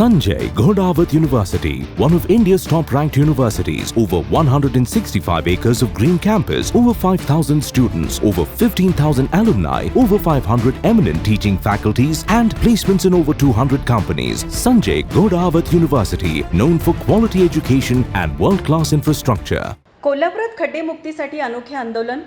Sanjay Ghodawat University, one of India's top ranked universities, over 165 acres of green campus, over 5,000 students, over 15,000 alumni, over 500 eminent teaching faculties, and placements in over 200 companies. Sanjay Ghodawat University, known for quality education and world class infrastructure. कोल्हापुरात खड्डेमुक्तीसाठी अनोखे आंदोलन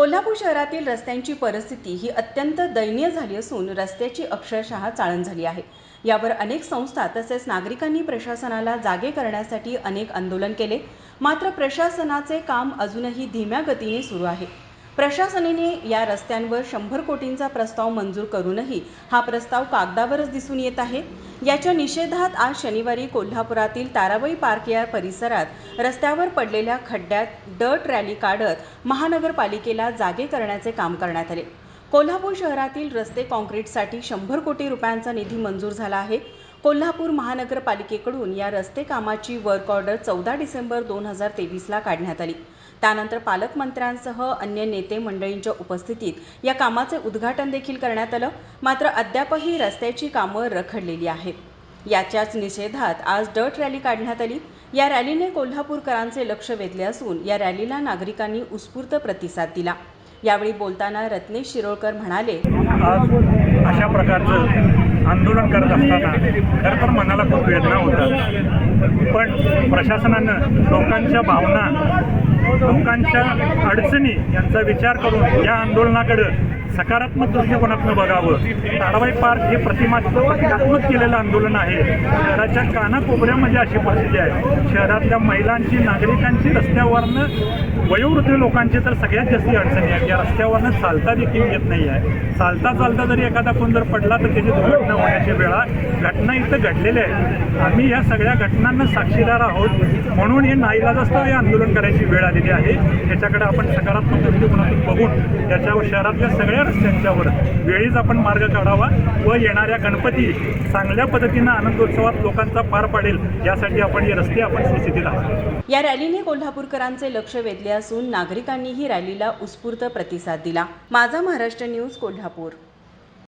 कोल्हापूर शहरातील रस्त्यांची परिस्थिती ही अत्यंत दयनीय झाली असून रस्त्याची अक्षरशः चाळण झाली आहे. यावर अनेक संस्था तसेच नागरिकांनी प्रशासनाला जागे करण्यासाठी अनेक आंदोलन केले. मात्र प्रशासनाचे काम अजूनही धीम्या गतीने सुरू आहे. प्रशासनाने या रस्त्यांवर शंभर कोटींचा प्रस्ताव मंजूर करूनही हा प्रस्ताव कागदावरच दिसून येत आहे. याच्या निषेधात आज शनिवारी कोल्हापुरातील ताराबाई पार्क या परिसरात रस्त्यावर पडलेल्या खड्ड्यात डर्ट रॅली काढत महानगरपालिकेला जागे करण्याचे काम करण्यात आले. कोल्हापूर शहरातील रस्ते काँक्रीटसाठी शंभर कोटी रुपयांचा निधी मंजूर झाला आहे. कोल्हापूर महानगरपालिकेकडून या रस्ते कामाची वर्क ऑर्डर चौदा डिसेंबर दोन हजार तेवीसला काढण्यात आली. त्यानंतर पालकमंत्र्यांसह अन्य नेते मंडळींच्या उपस्थितीत या कामाचे उद्घाटन देखील करण्यात आलं. मात्र अद्यापही रस्त्याची कामं रखडलेली आहेत. याच्याच निषेधात आज डर्ट रॅली काढण्यात आली. या रॅलीने कोल्हापूरकरांचे लक्ष वेधले असून या रॅलीला नागरिकांनी उत्स्फूर्त प्रतिसाद दिला. यावेळी बोलताना रत्नेश शिरोळकर म्हणाले आज अशा प्रकारचं आंदोलन करत असताना खरं तर मनाला खूप वेदना होतात. पण प्रशासनानं लोकांच्या भावना लोकांच्या अडचणी यांचा विचार करून या आंदोलनाकडं सकारात्मक दृष्टिकोनातून बघावं. ताराबाई पार्क हे प्रतिमात्मक प्रतिकात्मक केलेलं आंदोलन आहे. शहराच्या कानाकोपऱ्यामध्ये अशी परिस्थिती आहे. शहरातल्या महिलांची नागरिकांची रस्त्यावरनं वयोवृद्ध लोकांची तर सगळ्यात जास्त अडचणी आहेत. या रस्त्यावरनं चालता देखील येत नाही आहे. चालता चालता जरी एखादा कोण जर पडला तर त्याची दुर्घटना होण्याची वेळा घटना इथं घडलेल्या आहेत आम्ही या सगळ्या घटनांना साक्षीदार आहोत. म्हणून हे नाईलाजास्तव हे आंदोलन करायची वेळ आली झालेली आहे. त्याच्याकडे आपण सकारात्मक दृष्टिकोनातून बघून त्याच्यावर शहरातल्या सगळ्या रस्त्यांच्यावर वेळीच आपण मार्ग काढावा व येणाऱ्या गणपती चांगल्या पद्धतीनं आनंदोत्सवात लोकांचा पार पाडेल यासाठी आपण हे रस्ते आपण सुस्थितीत आहोत. या रॅलीने कोल्हापूरकरांचे लक्ष वेधले असून नागरिकांनीही रॅलीला उत्स्फूर्त प्रतिसाद दिला. माझा महाराष्ट्र न्यूज कोल्हापूर.